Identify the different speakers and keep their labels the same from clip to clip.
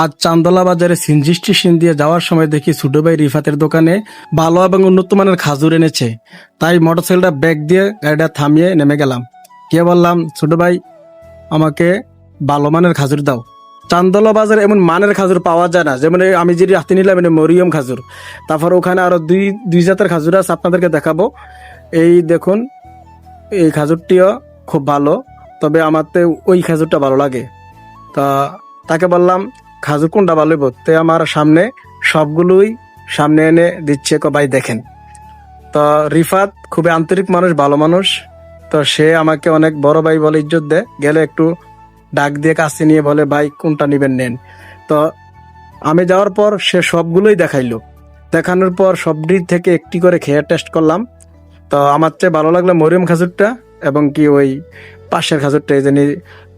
Speaker 1: আজ চান্দলা বাজারে CNG station দিয়ে যাওয়ার সময় দেখি ছোট ভাই রিফাতের দোকানে ভালো এবং উন্নত মানের খাজুর এনেছে। তাই মোটরসাইকেলটা ব্যাগ দিয়ে গাড়িটা থামিয়ে নেমে গেলাম। গিয়ে বললাম ছোট ভাই আমাকে ভালো মানের খাজুর দাও। চান্দলা বাজারে এমন মানের খাজুর পাওয়া যায় না। যেমন আমি যেটি হাতে নিলাম, এটা মরিয়ম খাজুর। তারপর ওখানে আরও দুই দুই জাতের খাজুর আছে, আপনাদেরকে দেখাবো। এই দেখুন, এই খাজুরটিও খুব ভালো, তবে আমার তো ওই খাজুরটা ভালো লাগে। তা তাকে বললাম খাজুর কোনটা ভালো হইব। তে আমার সামনে সবগুলোই সামনে এনে দিচ্ছে ক ভাই দেখেন। তো রিফাত খুবই আন্তরিক মানুষ, ভালো মানুষ। তো সে আমাকে অনেক বড় ভাই বলে ইজ্জত দেয়। গেলে একটু ডাক দিয়ে কাছে নিয়ে বলে, ভাই, কোনটা নিবেন নেন? তো আমি যাওয়ার পর সে সবগুলোই দেখাইলো। দেখানোর পর সবটি থেকে একটি করে খেয়ে টেস্ট করলাম। তো আমার চেয়ে ভালো লাগল মরিয়ম খাজুরটা এবং কি ওই পাশের খাজুরটা, এই জানি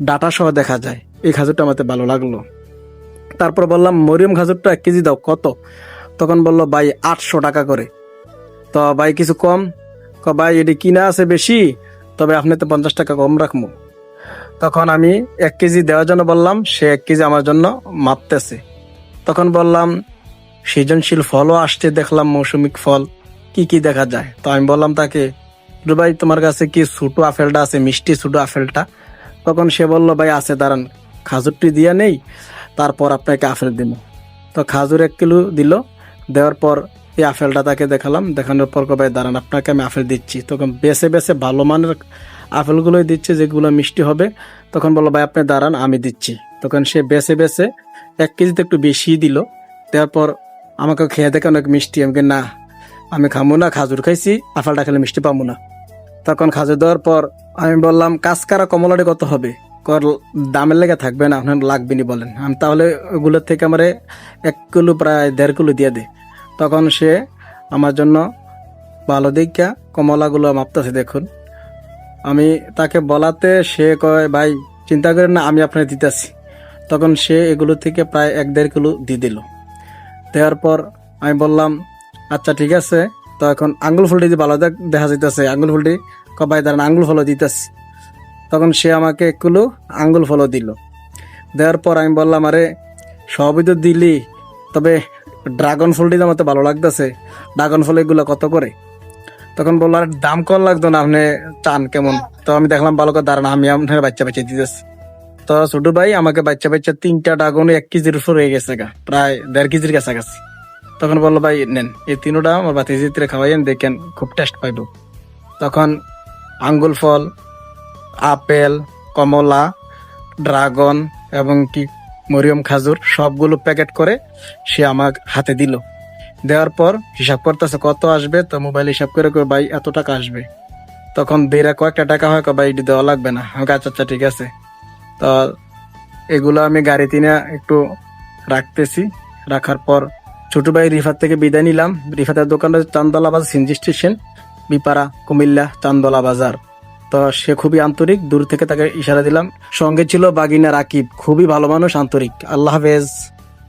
Speaker 1: ডাটা সহ দেখা যায়। এই খাজুরটা আমাকে ভালো লাগল। তারপর বললাম, মরিয়ম খাজুরটা এক কেজি দাও, কত? তখন বলল, ভাই, আটশো টাকা করে। তো ভাই, কিছু কম? ক, ভাই, এটি কিনা আছে বেশি, তবে আপনি তো পঞ্চাশ টাকা কম রাখব তখন আমি এক কেজি দেওয়ার জন্য বললাম, সে এক কেজি আমার জন্য মাপতেছে। তখন বললাম, সৃজনশীল ফলও আসছে, দেখলাম মৌসুমিক ফল, কি কি দেখা যায়? তো আমি বললাম তাকে "দুলু ভাই তোমার কাছে কি ছোটো আপেলটা আছে, মিষ্টি ছোটো আপেলটা? তখন সে বলল, ভাই, আছে, দাঁড়ান, খাজুরটি দিয়ে নেই। তারপর আপনাকে আপেল দিব। তো খাজুর এক কিলো দিল, দেওয়ার পর এই আপেলটা তাকে দেখালাম। দেখানোর পর কবে দাঁড়ান, আপনাকে আমি আপেল দিচ্ছি। তখন বেছে বেছে ভালো মানের আপেলগুলোই দিচ্ছে, যেগুলো মিষ্টি হবে। তখন বলল, ভাই, আপনি দাঁড়ান, আমি দিচ্ছি। তখন সে বেছে বেছে এক কেজিতে একটু বেশি দিল। দেওয়ার পর আমাকে খেয়ে দেখে অনেক মিষ্টি। আমাকে না, আমি খামো না, খাজুর খাইছি, আপেলটা খেলে মিষ্টি পাবো না। তখন খাজুর দেওয়ার পর আমি বললাম, কাঁচকারা কমলাটি কত হবে? কর দামের লেগে থাকবে না, আপনার লাগবে নি বলেন। আমি তাহলে ওগুলোর থেকে আমার এক কিলো প্রায় দেড় কিলো দিয়ে দে। তখন সে আমার জন্য ভালো দিকা কমলাগুলো মাপতেছে, দেখুন। আমি তাকে বলাতে সে কয়, ভাই, চিন্তা করেন না, আমি আপনাকে দিতেছি। তখন সে এগুলো থেকে প্রায় এক দেড় কিলো দিয়ে দিল। দেওয়ার পর আমি বললাম আচ্ছা ঠিক আছে। তো এখন আঙ্গুল ফুলটি ভালো দেখ- যাইতেছে, আঙ্গুল ফুলটি, কবাই দাঁড়ান, আঙ্গুল ফলও দিতেছি। তখন সে আমাকে একগুলো আঙ্গুল ফলও দিল। দেওয়ার পর আমি বললাম, আরে, সবই তো দিলি, তবে ড্রাগন ফুলটি আমার তো ভালো লাগতেছে। ড্রাগন ফল এগুলো কত করে? তখন বলল, আরে, দাম কম লাগতো না, আপনি চান কেমন? তো আমি দেখলাম, ভালো করে দাঁড়ান, আমি আপনার বাচ্চা বাচ্চা দিতেছি। তো ছোট ভাই আমাকে বাচ্চা বাচ্চা তিনটা ড্রাগন এক কেজির উপর হয়ে গেছে গা, প্রায় দেড় কেজির কাছাকাছি। তখন বলল, ভাই, নেন, এই তিনোটা আমার বাতি চিত্রে খাওয়াইয়েন দেখেন, খুব টেস্ট পাইব। তখন আঙ্গুল ফল আপেল, কমলা, ড্রাগন এবং কি মরিয়ম খাজুর সবগুলো প্যাকেট করে সে আমার হাতে দিল। দেওয়ার পর হিসাব করতেছে কত আসবে, তো মোবাইল হিসাব করে কই ভাই, এত টাকা আসবে। তখন দেরা কয়েকটা টাকা হয় ভাই, এটি দেওয়া লাগবে না। আমি আচ্ছা আচ্ছা ঠিক আছে। তো এগুলো আমি গাড়িতে নিয়ে একটু রাখতেছি। রাখার পর ছোট ভাই রিফার থেকে বিদায় নিলাম। রিফাতের দোকানটা চান্দলা বাজার সিনজি স্টেশন, বিপাড়া, কুমিল্লা চান্দলা বাজার তো সে খুবই আন্তরিক, দূর থেকে তাকে ইশারা দিলাম। সঙ্গে ছিল বাগিনা রাকিব, খুবই ভালো মানুষ, আন্তরিক। আল্লাহ হাফেজ।